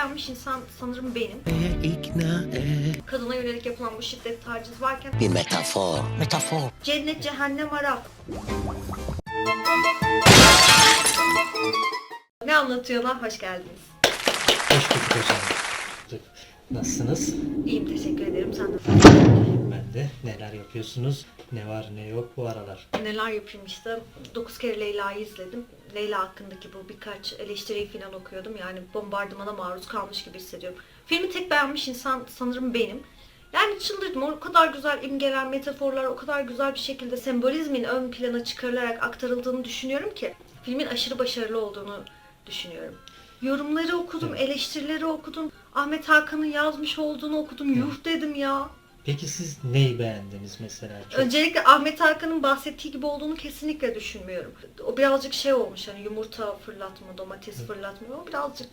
beğenmiş insan sanırım benim. ikna et. Kadına yönelik yapılan bu şiddet taciz varken Bir metafor. Metafor. cennet cehennem ara. Ne anlatıyor lan? Hoş geldiniz. Hoş bulduk hocam. Nasılsınız? İyiyim teşekkür ederim. Sen de Ben de. Neler yapıyorsunuz? Ne var ne yok bu aralar? neler yapayım işte. 9 kere Leyla'yı izledim. Leyla hakkındaki bu birkaç eleştiriyi falan okuyordum. Yani bombardımana maruz kalmış gibi hissediyorum. Filmi tek beğenmiş insan sanırım benim. Yani çıldırdım. O kadar güzel imgeler, metaforlar, o kadar güzel bir şekilde sembolizmin ön plana çıkarılarak aktarıldığını düşünüyorum ki filmin aşırı başarılı olduğunu düşünüyorum. Yorumları okudum, eleştirileri okudum. Ahmet Hakan'ın yazmış olduğunu okudum. Yuh dedim ya. Peki siz neyi beğendiniz mesela? Çok... Öncelikle Ahmet Hakan'ın bahsettiği gibi olduğunu kesinlikle düşünmüyorum. O birazcık şey olmuş hani yumurta fırlatma, domates fırlatma o birazcık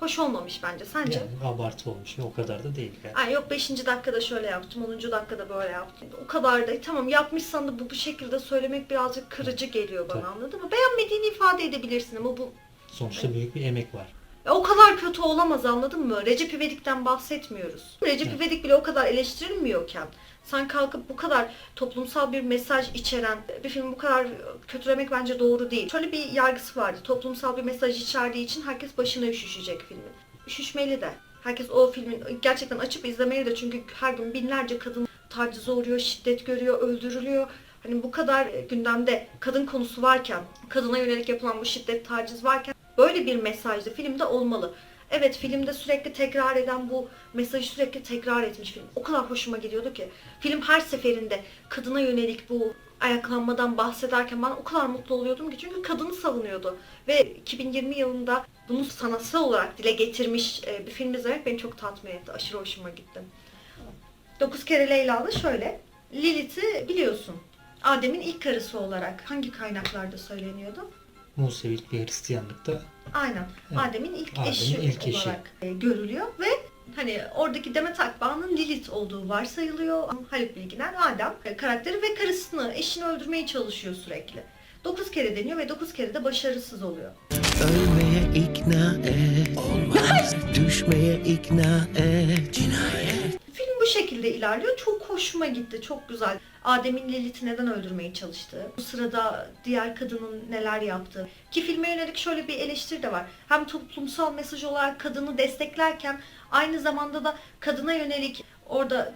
hoş olmamış bence. Sence? Yani abartı olmuş. O kadar da değil galiba. Ay yok 5. dakikada şöyle yaptım, 10. dakikada böyle yaptım. O kadar da tamam yapmışsan da bu bu şekilde söylemek birazcık kırıcı geliyor bana Tabii. anladın mı? Beğenmediğini ifade edebilirsin ama bu Sonuçta büyük bir emek var. Ya o kadar kötü olamaz anladın mı? Recep İvedik'ten bahsetmiyoruz. Recep Evet. İvedik bile o kadar eleştirilmiyorken sen kalkıp bu kadar toplumsal bir mesaj içeren bir filmi bu kadar kötülemek bence doğru değil. Şöyle bir yargısı vardı. Toplumsal bir mesaj içerdiği için herkes başına üşüşecek filmin. Üşüşmeli de. Herkes o filmin gerçekten açıp izlemeli de çünkü her gün binlerce kadın tacize uğruyor, şiddet görüyor, öldürülüyor. Hani bu kadar gündemde kadın konusu varken, kadına yönelik yapılan bu şiddet, taciz varken böyle bir mesaj da filmde olmalı. Evet filmde sürekli tekrar eden bu mesajı sürekli tekrar etmiş film. O kadar hoşuma gidiyordu ki. Film her seferinde kadına yönelik bu ayaklanmadan bahsederken ben o kadar mutlu oluyordum ki çünkü kadını savunuyordu. Ve 2020 yılında bunu sanatsal olarak dile getirmiş e, bir film izlemek beni çok tatmin etti. Aşırı hoşuma gitti. Dokuz kere Leyla'da şöyle. Lilith'i biliyorsun. Adem'in ilk karısı olarak hangi kaynaklarda söyleniyordu? Musevilik bir Hristiyanlıkta Aynen. Evet. Adem'in ilk Adem'in eşi ilk eşi. olarak e, görülüyor ve hani oradaki Demet Akbağ'ın Lilith olduğu varsayılıyor. Haluk Bilginer Adem e, karakteri ve karısını, eşini öldürmeye çalışıyor sürekli. Dokuz kere deniyor ve dokuz kere de başarısız oluyor. Ölmeye ikna et. Olmaz. Düşmeye ikna et. Cinayet. Bu şekilde ilerliyor. Çok hoşuma gitti. Çok güzel. Adem'in Lilith'i neden öldürmeye çalıştığı, bu sırada diğer kadının neler yaptığı. Ki filme yönelik şöyle bir eleştiri de var. Hem toplumsal mesaj olarak kadını desteklerken aynı zamanda da kadına yönelik orada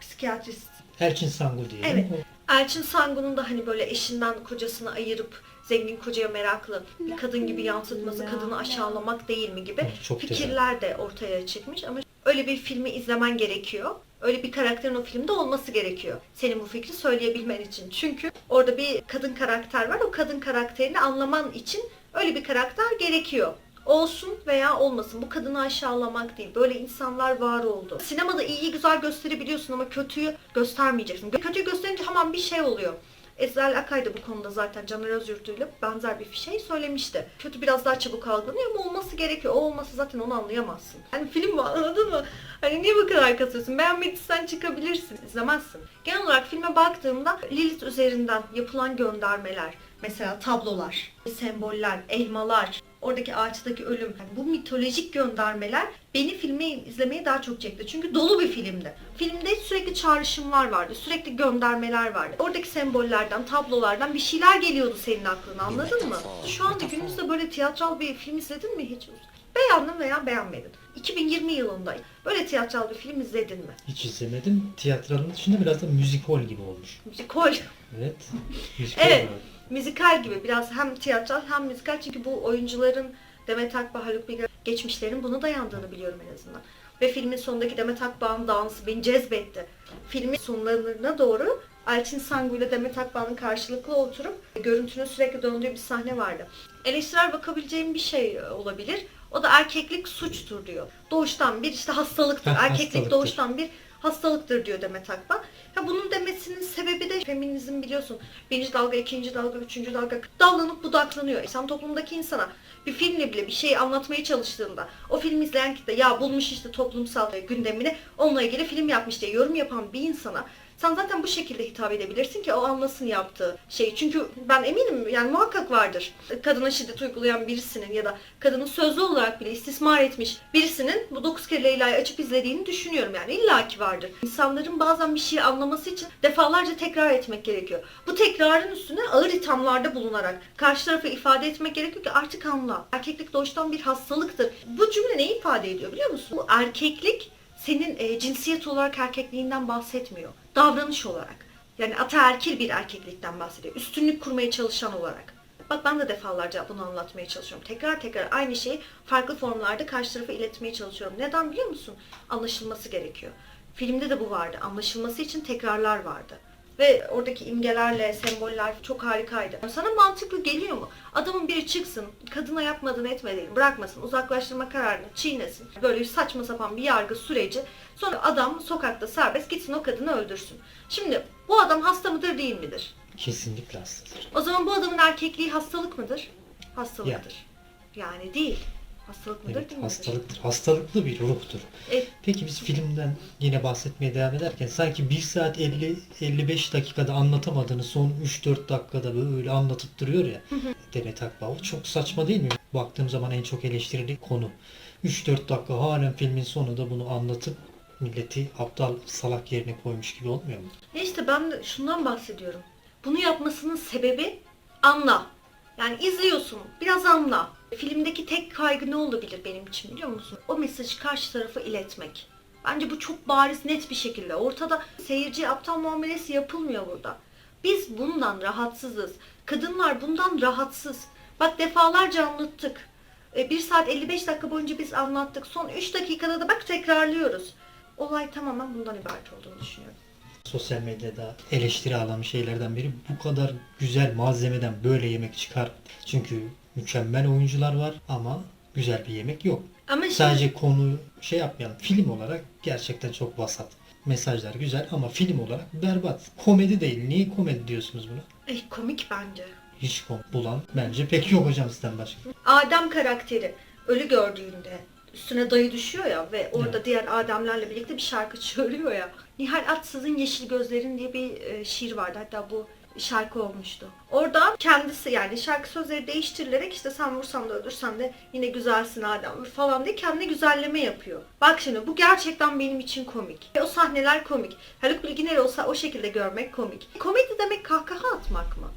psikiyatrist Elçin Sangu diyelim. Evet. Elçin Sangun'un da hani böyle eşinden kocasını ayırıp zengin kocaya meraklı bir kadın gibi yansıtması, kadını aşağılamak değil mi gibi Evet, çok güzel. fikirler de ortaya çıkmış ama öyle bir filmi izlemen gerekiyor. Öyle bir karakterin o filmde olması gerekiyor. Senin bu fikri söyleyebilmen için. Çünkü orada bir kadın karakter var. O kadın karakterini anlaman için öyle bir karakter gerekiyor. Olsun veya olmasın. Bu kadını aşağılamak değil. Böyle insanlar var oldu. Sinemada iyiyi güzel gösterebiliyorsun ama kötüyü göstermeyeceksin. Kötüyü gösterince hemen bir şey oluyor. Ezel Akay da bu konuda zaten Caner Özyurt'uyla benzer bir şey söylemişti. Kötü biraz daha çabuk algılanıyor ama olması gerekiyor. O olması zaten onu anlayamazsın. Hani film bu anladın mı? Hani niye bu kadar kasıyorsun? Beğenmediysen çıkabilirsin. izlemezsin. Genel olarak filme baktığımda Lilith üzerinden yapılan göndermeler, mesela tablolar, semboller, elmalar, oradaki ağaçtaki ölüm. Yani bu mitolojik göndermeler beni filmi izlemeye daha çok çekti. Çünkü dolu bir filmdi. Filmde sürekli çağrışımlar vardı, sürekli göndermeler vardı. Oradaki sembollerden, tablolardan bir şeyler geliyordu senin aklına anladın mı? Şu anda günümüzde böyle tiyatral bir film izledin mi hiç? Beğendin veya beğenmedin. 2020 yılında böyle tiyatral bir film izledin mi? Hiç izlemedim. Tiyatralın dışında biraz da müzikol gibi olmuş. Müzikal, Evet. Müzikol Evet. olarak. Müzikal gibi biraz hem tiyatral hem müzikal çünkü bu oyuncuların Demet Akbağ, Haluk Bilginer geçmişlerin buna dayandığını biliyorum en azından. Ve filmin sonundaki Demet Akbağ'ın dansı beni cezbetti. Filmin sonlarına doğru Elçin Sangu ile Demet Akbağ'ın karşılıklı oturup görüntünün sürekli döndüğü bir sahne vardı. Eleştirel bakabileceğim bir şey olabilir. O da erkeklik suçtur diyor. Doğuştan bir işte hastalıktır. Erkeklik hastalıktır. doğuştan bir hastalıktır diyor Demet Akbağ. Ya bunun demesinin sebebi de feminizm biliyorsun. Birinci dalga, ikinci dalga, üçüncü dalga dallanıp budaklanıyor. İnsan toplumdaki insana bir filmle bile bir şey anlatmaya çalıştığında o filmi izleyen kitle ya bulmuş işte toplumsal gündemini onunla ilgili film yapmış diye yorum yapan bir insana Sen zaten bu şekilde hitap edebilirsin ki o anlasın yaptığı şeyi. Çünkü ben eminim yani muhakkak vardır. Kadına şiddet uygulayan birisinin ya da kadını sözlü olarak bile istismar etmiş birisinin bu 9 kere Leyla'yı açıp izlediğini düşünüyorum yani illaki vardır. İnsanların bazen bir şeyi anlaması için defalarca tekrar etmek gerekiyor. Bu tekrarın üstüne ağır ithamlarda bulunarak karşı tarafı ifade etmek gerekiyor ki artık anla. Erkeklik doğuştan bir hastalıktır. Bu cümle ne ifade ediyor biliyor musun? Bu erkeklik senin e, cinsiyet olarak erkekliğinden bahsetmiyor. Davranış olarak. Yani ataerkil bir erkeklikten bahsediyor. Üstünlük kurmaya çalışan olarak. Bak ben de defalarca bunu anlatmaya çalışıyorum. Tekrar tekrar aynı şeyi farklı formlarda karşı tarafa iletmeye çalışıyorum. Neden biliyor musun? Anlaşılması gerekiyor. Filmde de bu vardı. Anlaşılması için tekrarlar vardı. Ve oradaki imgelerle, semboller çok harikaydı. Sana mantıklı geliyor mu? Adamın biri çıksın, kadına yapmadığını etmediğini bırakmasın, uzaklaştırma kararını çiğnesin. Böyle saçma sapan bir yargı süreci. Sonra adam sokakta serbest gitsin o kadını öldürsün. Şimdi bu adam hasta mıdır değil midir? Kesinlikle hastadır. O zaman bu adamın erkekliği hastalık mıdır? Hastalıktır. Yani değil. Hastalık mıdır Evet hastalıktır. Hastalıklı bir ruhtur. E, Peki biz filmden yine bahsetmeye devam ederken sanki 1 saat 50 55 dakikada anlatamadığını son 3-4 dakikada böyle anlatıp duruyor ya Demet Akbağ. Çok saçma değil mi? Baktığım zaman en çok eleştirilen konu. 3-4 dakika halen filmin sonunda bunu anlatıp milleti aptal salak yerine koymuş gibi olmuyor mu? Ya işte ben de şundan bahsediyorum. Bunu yapmasının sebebi anla. Yani izliyorsun, biraz anla. Filmdeki tek kaygı ne olabilir benim için biliyor musun? O mesajı karşı tarafa iletmek. Bence bu çok bariz net bir şekilde. Ortada seyirci aptal muamelesi yapılmıyor burada. Biz bundan rahatsızız. Kadınlar bundan rahatsız. Bak defalarca anlattık. 1 saat 55 dakika boyunca biz anlattık. Son 3 dakikada da bak tekrarlıyoruz. Olay tamamen bundan ibaret olduğunu düşünüyorum. Sosyal medyada eleştiri alan şeylerden biri bu kadar güzel malzemeden böyle yemek çıkar. Çünkü mükemmel oyuncular var ama güzel bir yemek yok. Ama şimdi Sadece konu şey yapmayalım. Film olarak gerçekten çok vasat. Mesajlar güzel ama film olarak berbat. Komedi değil. Niye komedi diyorsunuz buna? Ey, komik bence. Hiç kom bulan bence pek yok hocam sizden başka. Adem karakteri ölü gördüğünde üstüne dayı düşüyor ya ve orada Evet. diğer Ademlerle birlikte bir şarkı söylüyor ya. Nihal Atsız'ın Yeşil Gözlerin diye bir e, şiir vardı. Hatta bu şarkı olmuştu. Orada kendisi yani şarkı sözleri değiştirilerek işte sen vursan da öldürsen de yine güzelsin Adem falan diye kendine güzelleme yapıyor. Bak şimdi bu gerçekten benim için komik. Ve o sahneler komik. Haluk Bilginer'i o, o şekilde görmek komik. Komedi demek kahkaha atmak mı?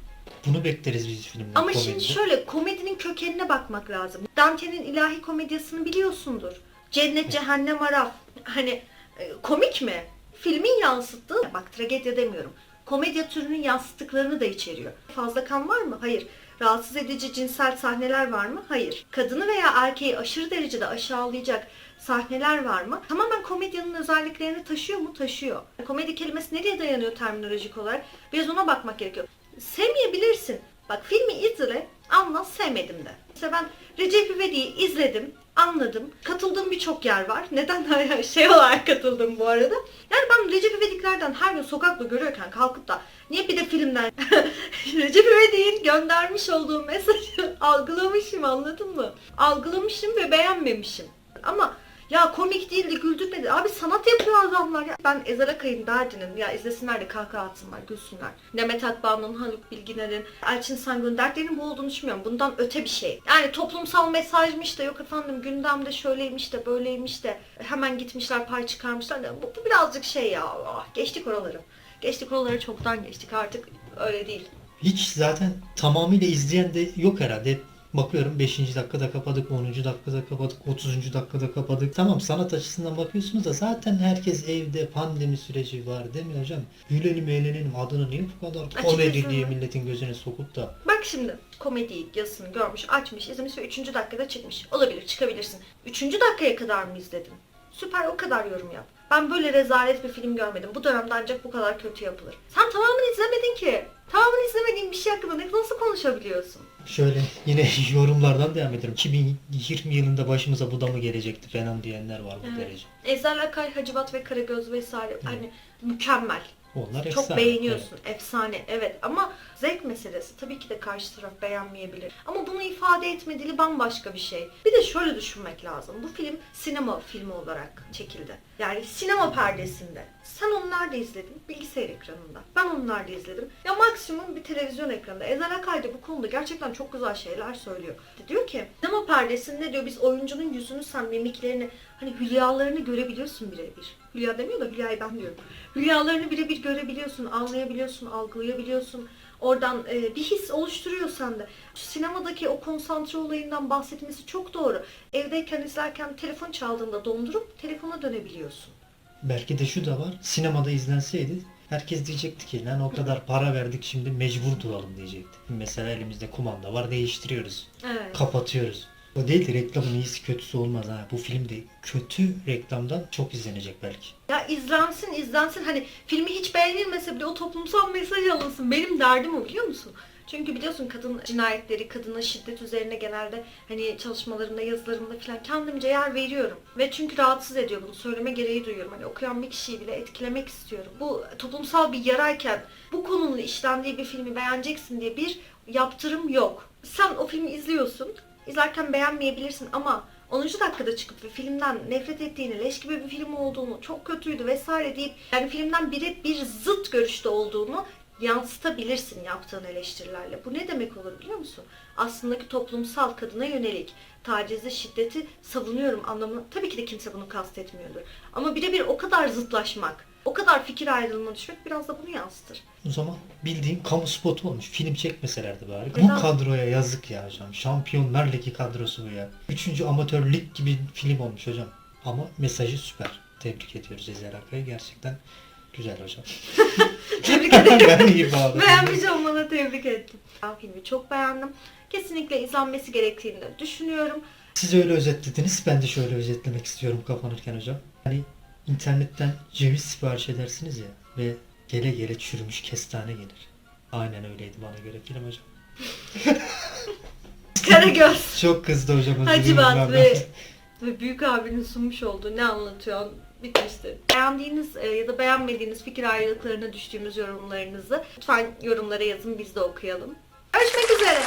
Bunu bekleriz biz filmden. Ama komedide. şimdi şöyle komedinin kökenine bakmak lazım. Dante'nin ilahi komedyasını biliyorsundur. Cennet, cehennem, araf. Hani e, komik mi? Filmin yansıttığı, bak tragedya demiyorum. Komedya türünün yansıttıklarını da içeriyor. Fazla kan var mı? Hayır. Rahatsız edici cinsel sahneler var mı? Hayır. Kadını veya erkeği aşırı derecede aşağılayacak sahneler var mı? Tamamen komedyanın özelliklerini taşıyor mu? Taşıyor. Komedi kelimesi nereye dayanıyor terminolojik olarak? Biraz ona bakmak gerekiyor. Sevmeyebilirsin. Bak filmi izle, anla sevmedim de. İşte ben Recep İvedik'i izledim, anladım. Katıldığım birçok yer var. Neden şey olarak katıldım bu arada. Yani ben Recep İvedik'lerden her gün sokakta görüyorken kalkıp da niye bir de filmden Recep İvedik'in göndermiş olduğu mesajı algılamışım anladın mı? Algılamışım ve beğenmemişim. Ama ya komik değildi, güldürmedi. Abi sanat yapıyor adamlar ya. Ben Ezel Akay'ın derdinin ya izlesinler de kahkaha atsınlar, gülsünler. Demet Akbağ'ın, Haluk Bilginer'in, Elçin Sangun'un dertlerinin bu olduğunu düşünmüyorum. Bundan öte bir şey. Yani toplumsal mesajmış da yok efendim gündemde şöyleymiş de böyleymiş de hemen gitmişler pay çıkarmışlar bu, bu birazcık şey ya. ah, geçtik oraları. Geçtik oraları çoktan geçtik artık öyle değil. Hiç zaten tamamıyla izleyen de yok herhalde. Bakıyorum 5. dakikada kapadık, 10. dakikada kapadık, 30. dakikada kapadık. Tamam sanat açısından bakıyorsunuz da zaten herkes evde pandemi süreci var değil mi hocam? Gülelim eğlenelim adını niye bu kadar komedi diye milletin gözüne sokup da Bak şimdi komedi yazısını görmüş, açmış, izlemiş ve 3. dakikada çıkmış. Olabilir, çıkabilirsin. 3. dakikaya kadar mı izledin? Süper, o kadar yorum yap. Ben böyle rezalet bir film görmedim. Bu dönemde ancak bu kadar kötü yapılır. Sen tamamını izlemedin ki. Tamamını izlemediğin bir şey hakkında nasıl konuşabiliyorsun? şöyle yine yorumlardan devam ederim. 2020 yılında başımıza bu da mı gelecekti falan diyenler var bu Evet. derece. Ezel Akay, Hacivat ve Karagöz vesaire hani mükemmel. Onlar Çok efsane. beğeniyorsun. Efsane. Evet ama zevk meselesi. Tabii ki de karşı taraf beğenmeyebilir. Ama bunu ifade etme dili bambaşka bir şey. Bir de şöyle düşünmek lazım. Bu film sinema filmi olarak çekildi. Yani sinema perdesinde. Sen onu nerede izledin? Bilgisayar ekranında. Ben onu nerede izledim? Ya maksimum bir televizyon ekranında. Ezel Akay da bu konuda gerçekten çok güzel şeyler söylüyor. Diyor ki sinema perdesinde diyor biz oyuncunun yüzünü sen mimiklerini hani hülyalarını görebiliyorsun birebir. Hülya demiyor da Hülya'yı ben diyorum. Hülyalarını birebir görebiliyorsun, anlayabiliyorsun, algılayabiliyorsun. Oradan e, bir his oluşturuyor sende. Şu sinemadaki o konsantre olayından bahsetmesi çok doğru. Evdeyken izlerken telefon çaldığında dondurup telefona dönebiliyorsun. Belki de şu da var. Sinemada izlenseydi herkes diyecekti ki lan o kadar para verdik şimdi mecbur duralım diyecekti. Mesela elimizde kumanda var değiştiriyoruz. Evet. Kapatıyoruz. O değil de reklamın iyisi kötüsü olmaz ha. Bu film de kötü reklamdan çok izlenecek belki. Ya izlensin izlensin hani filmi hiç beğenilmese bile o toplumsal mesaj alınsın. Benim derdim o biliyor musun? Çünkü biliyorsun kadın cinayetleri, kadına şiddet üzerine genelde hani çalışmalarımda, yazılarımda falan kendimce yer veriyorum. Ve çünkü rahatsız ediyor bunu. Söyleme gereği duyuyorum. Hani okuyan bir kişiyi bile etkilemek istiyorum. Bu toplumsal bir yarayken bu konunun işlendiği bir filmi beğeneceksin diye bir yaptırım yok. Sen o filmi izliyorsun. İzlerken beğenmeyebilirsin ama 10. dakikada çıkıp ve filmden nefret ettiğini, leş gibi bir film olduğunu, çok kötüydü vesaire deyip yani filmden biri bir zıt görüşte olduğunu yansıtabilirsin yaptığın eleştirilerle. Bu ne demek olur biliyor musun? Aslında ki toplumsal kadına yönelik tacizi, şiddeti savunuyorum anlamını. Tabii ki de kimse bunu kastetmiyordur. Ama birebir o kadar zıtlaşmak, o kadar fikir ayrılığına düşmek biraz da bunu yansıtır. O zaman bildiğin kamu spotu olmuş. Film çekmeselerdi bari. Neden? Bu kadroya yazık ya hocam. Şampiyonlar Ligi kadrosu bu ya. Üçüncü amatör lig gibi film olmuş hocam. Ama mesajı süper. Tebrik ediyoruz Ezel Akay'ı. Gerçekten güzel hocam. Tebrik ederim. ben iyi bağladım. Beğenmiş olmana tebrik ettim. Ben filmi çok beğendim. Kesinlikle izlenmesi gerektiğini de düşünüyorum. Siz öyle özetlediniz. Ben de şöyle özetlemek istiyorum kapanırken hocam. Hani İnternetten ceviz sipariş edersiniz ya ve gele gele çürümüş kestane gelir. Aynen öyleydi bana göre Kerem hocam. Karagöz. Çok kızdı hocam. özür ve, ve büyük abinin sunmuş olduğu ne anlatıyor bitmişti. Beğendiğiniz e, ya da beğenmediğiniz fikir ayrılıklarına düştüğümüz yorumlarınızı lütfen yorumlara yazın biz de okuyalım. Görüşmek üzere.